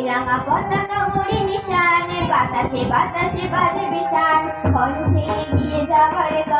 রাঙা পতাকা উড়ে নিশানে বাতাসে বাতাসে বাজে বিশাল কণ্ঠে গিয়ে যাবার গা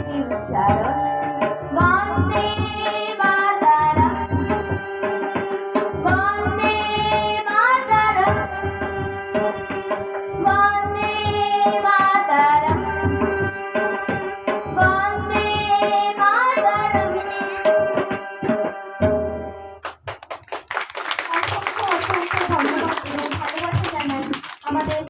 করেছি উচ্চারণ বন্দে মাতারাম আমাদের